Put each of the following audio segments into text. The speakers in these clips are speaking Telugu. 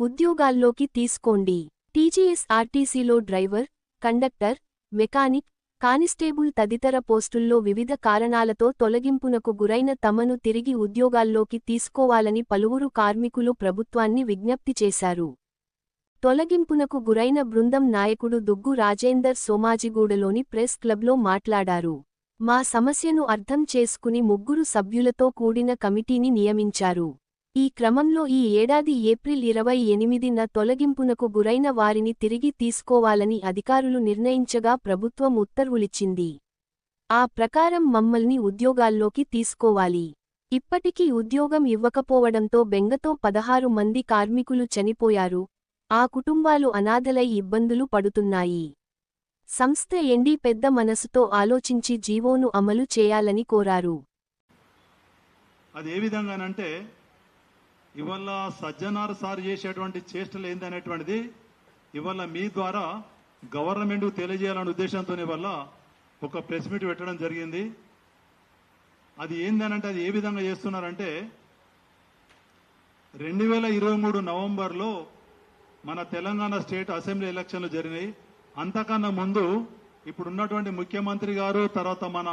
ఉద్యోగాల్లోకి తీసుకోండి. టీజీఎస్ ఆర్టీసీలో డ్రైవర్ కండక్టర్ మెకానిక్ కానిస్టేబుల్ తదితర పోస్టుల్లో వివిధ కారణాలతో తొలగింపునకు గురైన తమను తిరిగి ఉద్యోగాల్లోకి తీసుకోవాలని పలువురు కార్మికులు ప్రభుత్వాన్ని విజ్ఞప్తి చేశారు. తొలగింపునకు గురైన బృందం నాయకుడు దుగ్గు రాజేందర్ సోమాజిగూడలోని ప్రెస్ క్లబ్లో మాట్లాడారు. మా సమస్యను అర్థం చేసుకుని ముగ్గురు సభ్యులతో కూడిన కమిటీని నియమించారు. ఈ క్రమంలో ఈ ఏడాది ఏప్రిల్ ఇరవై ఎనిమిదిన తొలగింపునకు గురైన వారిని తిరిగి తీసుకోవాలని అధికారులు నిర్ణయించగా ప్రభుత్వం ఉత్తర్వులిచ్చింది. ఆ ప్రకారం మమ్మల్ని ఉద్యోగాల్లోకి తీసుకోవాలి. ఇప్పటికీ ఉద్యోగం ఇవ్వకపోవడంతో బెంగతో పదహారు మంది కార్మికులు చనిపోయారు. ఆ కుటుంబాలు అనాథలై ఇబ్బందులు పడుతున్నాయి. సంస్థ ఎండి పెద్ద మనసుతో ఆలోచించి జీవోను అమలు చేయాలని కోరారు. అది ఏ విధంగానంటే ఇవాళ సజ్జనార్ సార్ చేసేటువంటి చేష్టలు ఏందనేటువంటిది ఇవాళ మీ ద్వారా గవర్నమెంట్కు తెలియజేయాలనే ఉద్దేశంతో వల్ల ఒక ప్రెస్ మీట్ పెట్టడం జరిగింది. అది ఏందనంటే అది ఏ విధంగా చేస్తున్నారంటే రెండు వేల ఇరవై మూడు నవంబర్లో మన తెలంగాణ స్టేట్ అసెంబ్లీ ఎలక్షన్లు జరిగినాయి. అంతకన్నా ముందు ఇప్పుడున్నటువంటి ముఖ్యమంత్రి గారు తర్వాత మన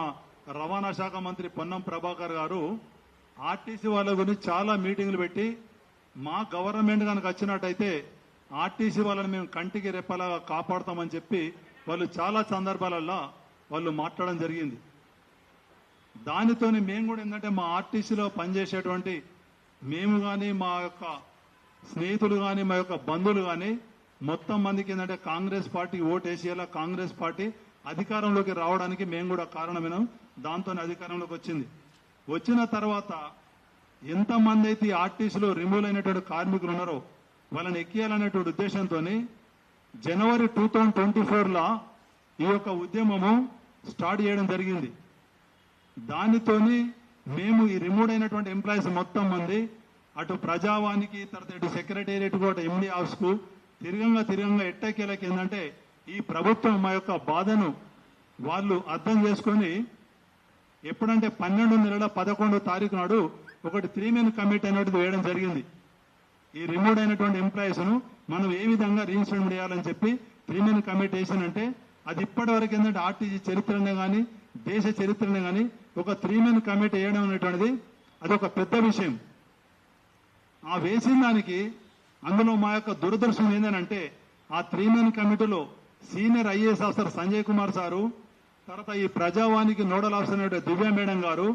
రవాణా శాఖ మంత్రి పొన్నం ప్రభాకర్ గారు ఆర్టీసీ వాళ్ళ గురించి చాలా మీటింగ్లు పెట్టి మా గవర్నమెంట్ కనుక వచ్చినట్టయితే ఆర్టీసీ వాళ్ళని మేము కంటికి రెప్పలాగా కాపాడుతామని చెప్పి వాళ్ళు చాలా సందర్భాలలో వాళ్ళు మాట్లాడడం జరిగింది. దానితోని మేము కూడా ఏంటంటే మా ఆర్టీసీలో పనిచేసేటువంటి మేము కానీ మా యొక్క స్నేహితులు కానీ మా యొక్క బంధువులు కానీ మొత్తం మందికి ఏంటంటే కాంగ్రెస్ పార్టీ ఓటేసేలా కాంగ్రెస్ పార్టీ అధికారంలోకి రావడానికి మేము కూడా కారణమైన. దాంతో అధికారంలోకి వచ్చింది. వచ్చిన తర్వాత ఎంతమంది అయితే ఈ ఆర్టీసీలో రిమూవ్ అయినటువంటి కార్మికులు ఉన్నారో వాళ్ళని ఎక్కియాలనేటువంటి ఉద్దేశంతో జనవరి టూ థౌజండ్ ట్వంటీ ఫోర్లో ఈ యొక్క ఉద్యమము స్టార్ట్ చేయడం జరిగింది. దానితోని మేము ఈ రిమూవ్ అయినటువంటి ఎంప్లాయీస్ మొత్తం మంది అటు ప్రజావానికి తర్వాత ఇటు సెక్రటేరియట్ కూడా ఎండి హౌస్కు తిరగంగా తిరగంగా ఎట్టకేలకి ఏంటంటే ఈ ప్రభుత్వం మా యొక్క బాధను వాళ్ళు అర్థం చేసుకొని ఎప్పుడంటే పన్నెండు నెలల పదకొండో తారీఖు నాడు ఒకటి త్రీ మెన్ కమిటీ అనేది వేయడం జరిగింది. ఈ రిమూవ్ అయినటువంటి ఎంప్లాయీస్ను మనం ఏ విధంగా రీఇన్స్టాల్మెంట్ చేయాలని చెప్పి త్రీ మెన్ కమిటీ వేసానంటే అది ఇప్పటి వరకు ఏంటంటే ఆర్టీజీ చరిత్రనే కానీ దేశ చరిత్రనే కానీ ఒక త్రీ మెన్ కమిటీ వేయడం అనేటువంటిది అది ఒక పెద్ద విషయం. ఆ వేసిన దానికి అందులో మా యొక్క దురదృష్టం ఏంటంటే ఆ త్రీ మెన్ కమిటీలో senior IAS officer Sanjay Kumar sir తర్వాత ఈ ప్రజావానికి నోడల్ ఆఫీసర్ అనే దివ్య మేడం గారు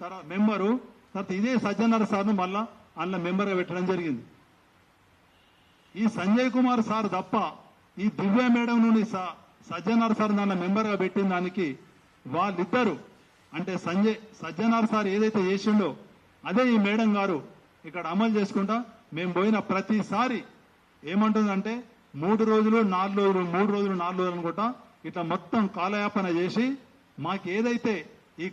తర్వాత మెంబరు తర్వాత ఇదే సజ్జనార్ సార్ను మళ్ళా అందులో మెంబర్గా పెట్టడం జరిగింది. ఈ సంజయ్ కుమార్ సార్ తప్ప ఈ దివ్య మేడం నుండి స- సజ్జనార్ సార్ దానిలో మెంబర్గా పెట్టిన దానికి వాళ్ళిద్దరు అంటే సంజయ్ సజ్జనార్ సార్ ఏదైతే చేసిండో అదే ఈ మేడం గారు ఇక్కడ అమలు చేసుకుంటా మేము పోయిన ప్రతిసారి ఏమంటుందంటే మూడు రోజులు నాలుగు రోజులు మూడు రోజులు నాలుగు రోజులు అనుకుంటా ఇట్లా మొత్తం కాలయాపన చేసి మాకేదైతే ఈ